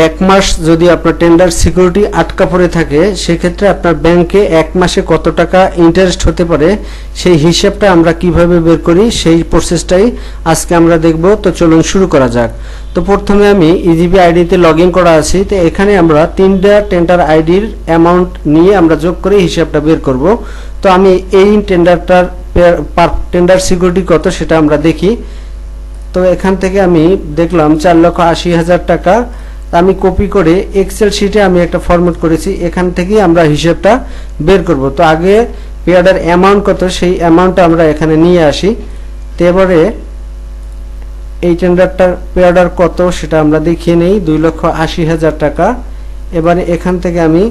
এক মাস যদি আপনার টেন্ডার সিকিউরিটি আটকা পড়ে থাকে, সেক্ষেত্রে আপনার ব্যাংকে এক মাসে কত টাকা ইন্টারেস্ট হতে পারে, সেই হিসাবটা আমরা কীভাবে বের করি, সেই প্রসেসটাই আজকে আমরা দেখব। তো চলুন শুরু করা যাক। তো প্রথমে আমি ইজিবি আইডিতে লগ ইন করা আছি। তো এখানে আমরা তিনটা টেন্ডার আইডির অ্যামাউন্ট নিয়ে আমরা যোগ করে হিসাবটা বের করব। তো আমি এই টেন্ডারটার পার টেন্ডার সিকিউরিটি কত সেটা আমরা দেখি। তো এখান থেকে আমি দেখলাম চার লক্ষ আশি হাজার টাকা। আমি কপি করে এক্সেল শিটে আমি একটা ফরম্যাট করেছি, এখান থেকেই আমরা হিসেবটা বের করব। তো আগে পেয়ারের অ্যামাউন্ট কত, সেই অ্যামাউন্টটা আমরা এখানে নিয়ে আসি। তো এবারে এই টেন্ডারটার পেয়ারটার কত সেটা আমরা দেখিয়ে নেই, দুই লক্ষ আশি হাজার টাকা। এবারে এখান থেকে আমি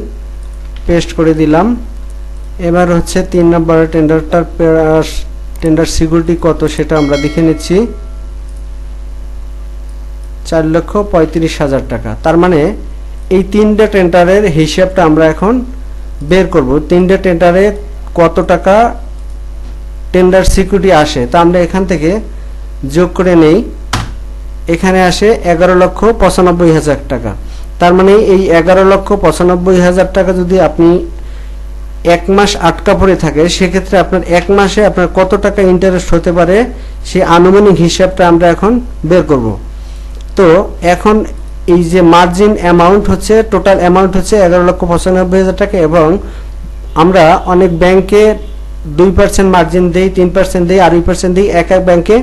পেস্ট করে দিলাম। এবার হচ্ছে তিন নম্বরের টেন্ডারটার পেয়ার টেন্ডার সিকিউরিটি কত সেটা আমরা দেখে নিচ্ছি। চার লক্ষ পঁয়ত্রিশ হাজার টাকা। তার মানে এই তিনটে টেন্ডারের হিসাবটা আমরা এখন বের করব। তিনটে টেন্ডারে কত টাকা টেন্ডার সিকিউরিটি আসে তা আমরা এখান থেকে যোগ করে নেই। এখানে আসে এগারো লক্ষ পঁচানব্বই হাজার টাকা। তার মানে এই এগারো লক্ষ পঁচানব্বই হাজার টাকা যদি আপনি এক মাস আটকা পড়ে থাকে, সেক্ষেত্রে আপনার এক মাসে আপনার কত টাকা ইন্টারেস্ট হতে পারে সেই আনুমানিক হিসাবটা আমরা এখন বের করব। তো এখন এই যে মার্জিন অ্যামাউন্ট হচ্ছে টোটাল অ্যামাউন্ট হচ্ছে এগারো লক্ষ পঁচানব্বই হাজার টাকা এবং আমরা অনেক ব্যাংকে দুই পার্সেন্ট মার্জিন দিই, তিন পার্সেন্ট দিই আড়াই পার্সেন্ট দিই এক এক ব্যাংকে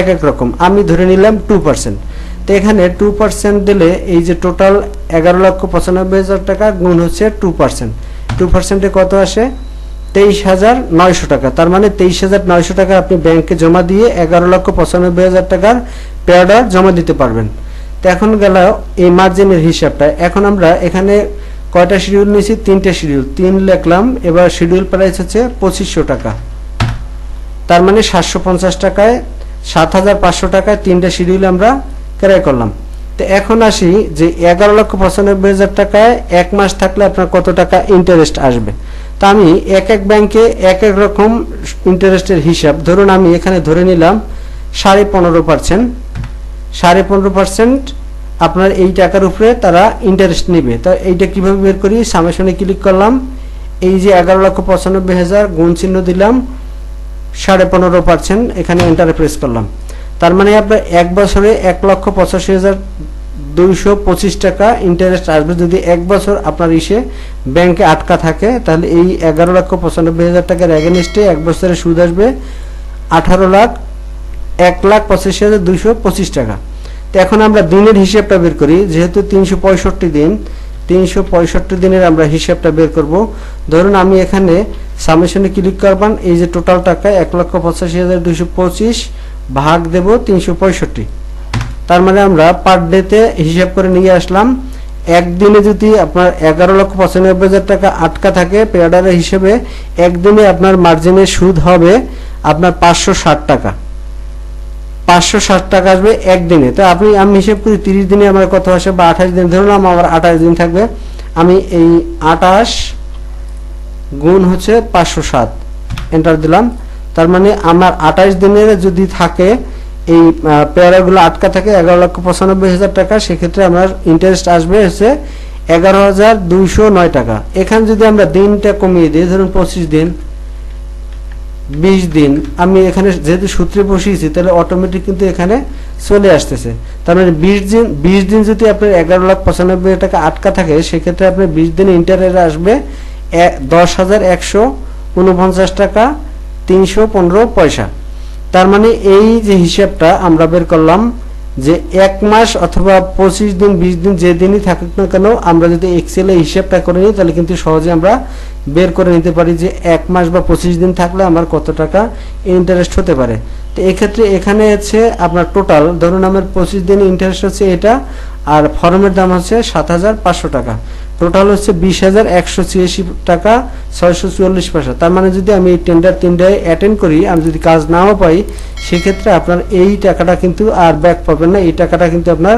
এক এক রকম। আমি ধরে নিলাম টু পার্সেন্ট তো এখানে টু পার্সেন্ট দিলে এই যে টোটাল এগারো লক্ষ পঁচানব্বই হাজার টাকা গুণ হচ্ছে টু পার্সেন্ট টু পার্সেন্টে কত আসে? তেইশ হাজার নয়শো টাকা। তার মানে তেইশ হাজার নয়শো টাকা আপনি ব্যাংকে জমা দিয়ে এগারো লক্ষ পঁচানব্বই হাজার টাকার পেয়ারডার জমা দিতে পারবেন। তো এখন গেল এই মার্জিনের হিসাবটা। এখন আমরা এখানে কয়টা শিডিউল নিয়েছি? তিনটে শিডিউল তিন লেখলাম, এবার শিডিউল প্রাইস হচ্ছে পঁচিশশো টাকা। তার মানে সাতশো পঞ্চাশ টাকায়, সাত হাজার পাঁচশো টাকায় তিনটে শিডিউল আমরা ক্রয় করলাম। তো এখন আসি যে এগারো লক্ষ পঁচানব্বই হাজার টাকায় এক মাস থাকলে আপনার কত টাকা ইন্টারেস্ট আসবে? তা আমি এক এক ব্যাংকে এক এক রকম ইন্টারেস্টের হিসাব। ধরুন আমি এখানে ধরে নিলাম সাড়ে পনেরো পার্সেন্ট। সাড়ে পনেরো পার্সেন্ট আপনার এই টাকার উপরে তারা ইন্টারেস্ট নেবে। তো এইটা কীভাবে বের করি? সামেশনে ক্লিক করলাম। এই যে এগারো লক্ষ পঁচানব্বই হাজার গুণ চিহ্ন দিলাম, সাড়ে পনেরো পার্সেন্ট এখানে এন্টারে প্রেস করলাম। তার মানে আপনার এক বছরে এক লক্ষ পঁচাশি হাজার দুইশো পঁচিশ টাকা ইন্টারেস্ট আসবে। যদি এক বছর আপনার ইসে ব্যাংকে আটকা থাকে, তাহলে এই এগারো লক্ষ পঁচানব্বই হাজার টাকার এগেনিস্টে এক বছরে সুদ আসবে আঠারো লাখ এক লাখ পঁচাশি হাজার দুইশো পঁচিশ টাকা। তো এখন আমরা দিনের হিসাবটা বের করি, যেহেতু তিনশো পঁয়ষট্টি দিন, তিনশো পঁয়ষট্টি দিনের আমরা হিসাবটা বের করব। ধরুন আমি এখানে সামেশনে ক্লিক করবান, এই যে টোটাল টাকা এক লক্ষ পঁচাশি হাজার দুইশো পঁচিশ ভাগ দেব তিনশো পঁয়ষট্টি। তার মানে আমরা পার ডেতে হিসাব করে নিয়ে আসলাম, একদিনে যদি আপনার এগারো লক্ষ পঁচানব্বই হাজার টাকা আটকা থাকে পেয়াডারের হিসেবে, একদিনে আপনার মার্জিনের সুদ হবে আপনার পাঁচশো ষাট টাকা। পাঁচশো ষাট টাকা আসবে একদিনে। তো আপনি, আমি হিসেব করি তিরিশ দিনে আমার কত আসে বা আঠাশ দিন, ধরুন আমার আঠাশ দিন থাকবে, আমি এই আঠাশ গুণ হচ্ছে পাঁচশো সাত এন্টার দিলাম। তার মানে আমার আঠাশ দিনের যদি থাকে এই পেয়ারাগুলো আটকা থাকে এগারো লক্ষ পঁচানব্বই হাজার টাকা, সেক্ষেত্রে আমার ইন্টারেস্ট আসবে হচ্ছে এগারো হাজার দুইশো নয় টাকা। এখানে যদি আমরা দিনটা কমিয়ে দিই, ধরুন পঁচিশ দিন, বিশ দিন, আমি এখানে যেহেতু সূত্রে বসিয়েছি, তাহলে অটোমেটিক কিন্তু এখানে চলে আসতেছে। তার মানে বিশ দিন বিশ দিন যদি আপনার এগারো লাখ পঁচানব্বই টাকা আটকা থাকে, সেক্ষেত্রে আপনার বিশ দিন ইন্টারেস্ট আসবে দশ হাজার একশো উনপঞ্চাশ টাকা, তিনশো পনেরো পয়সা। তার মানে এই যে হিসাবটা আমরা বের করলাম যে এক মাস অথবা পঁচিশ দিন, বিশ দিন যে দিনই থাকুক না কেন, আমরা যদি এক্সেলে হিসাবটা করে নিই, তাহলে কিন্তু সহজে আমরা বের করে নিতে পারি যে এক মাস বা পঁচিশ দিন থাকলে আমার কত টাকা ইন্টারেস্ট হতে পারে। তো এক্ষেত্রে এখানে হচ্ছে আপনার টোটাল ধরুন আমার পঁচিশ দিন ইন্টারেস্ট হচ্ছে এটা, আর ফর্মের দাম হচ্ছে সাত হাজার পাঁচশো টাকা। টোটাল হচ্ছে বিশ হাজার একশো ছিয়াশি টাকা, ছয়শো চুয়াল্লিশ পয়সা। তার মানে যদি আমি এই টেন্ডার তিনটায় অ্যাটেন্ড করি, আমি যদি কাজ নাও পাই, সেক্ষেত্রে আপনার এই টাকাটা কিন্তু আর ব্যাক পাবেন না। এই টাকাটা কিন্তু আপনার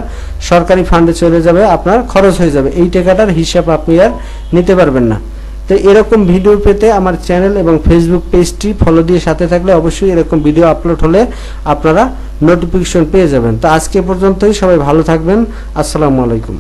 সরকারি ফান্ডে চলে যাবে, আপনার খরচ হয়ে যাবে। এই টাকাটার হিসাব আপনি আর নিতে পারবেন না। তো এরকম ভিডিও পেতে আমার চ্যানেল এবং ফেসবুক পেজটি ফলো দিয়ে সাথে থাকলে অবশ্যই এরকম ভিডিও আপলোড হলে আপনারা নোটিফিকেশন পেয়ে যাবেন। তো আজকে পর্যন্তই, সবাই ভালো থাকবেন। আসসালামু আলাইকুম।